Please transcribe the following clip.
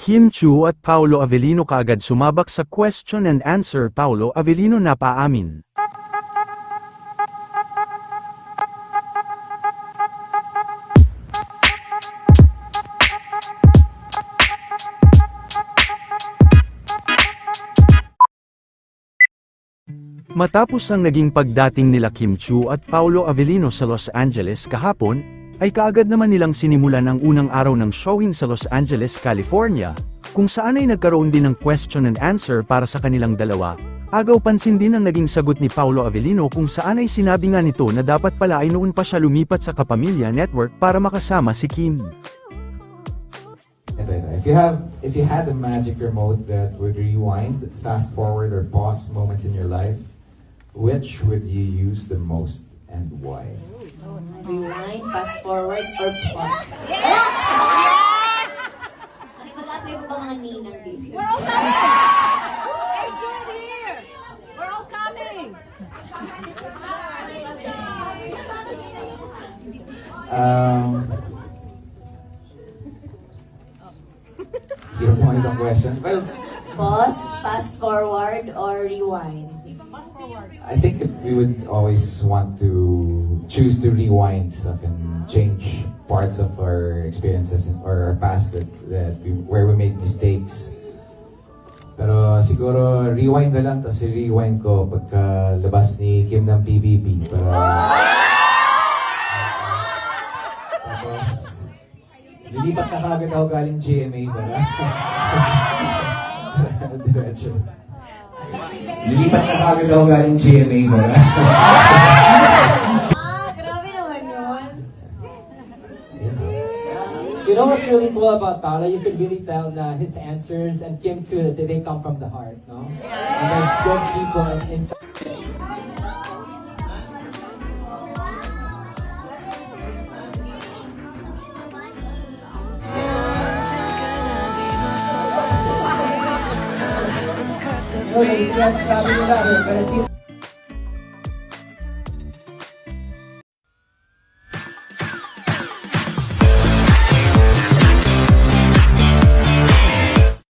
Kim Chu at Paolo Avellino kaagad sumabak sa question and answer Paolo Avellino na paamin. Matapos ang naging pagdating nila Kim Chu at Paolo Avellino sa Los Angeles kahapon, ay kaagad naman nilang sinimulan ang unang araw ng showing sa Los Angeles, California, kung saan ay nagkaroon din ng question and answer para sa kanilang dalawa. Agaw pansin din ang naging sagot ni Paolo Avellino kung saan ay sinabi nga nito na dapat pala ay noon pa siya lumipat sa Kapamilya Network para makasama si Kim. If you have, if you had a magic remote that would rewind, fast forward, or pause moments in your life, which would you use the most and why? Rewind, fast forward, or pause. Ay, mag-apply mo ba mga ninang dito? We're all coming! Hey, good here! We're all coming! Um, Hirap naman itong question. Well, Pause, fast forward, or rewind? I think we would always want to choose to rewind stuff and change parts of our experiences and- or our past that, that we, where we made mistakes. Pero siguro rewind na lang tapos rewind ko pagka labas ni Kim ng PBB para tapos lilipat na kagad ako galing GMA para diretso. Lilipat na kagad ako galing GMA para Ah, grabe naman yun. You know what's really cool about Paolo? You can really tell na his answers and Kim too that they come from the heart, no? And there's good people in, inside. Gloria al Señor,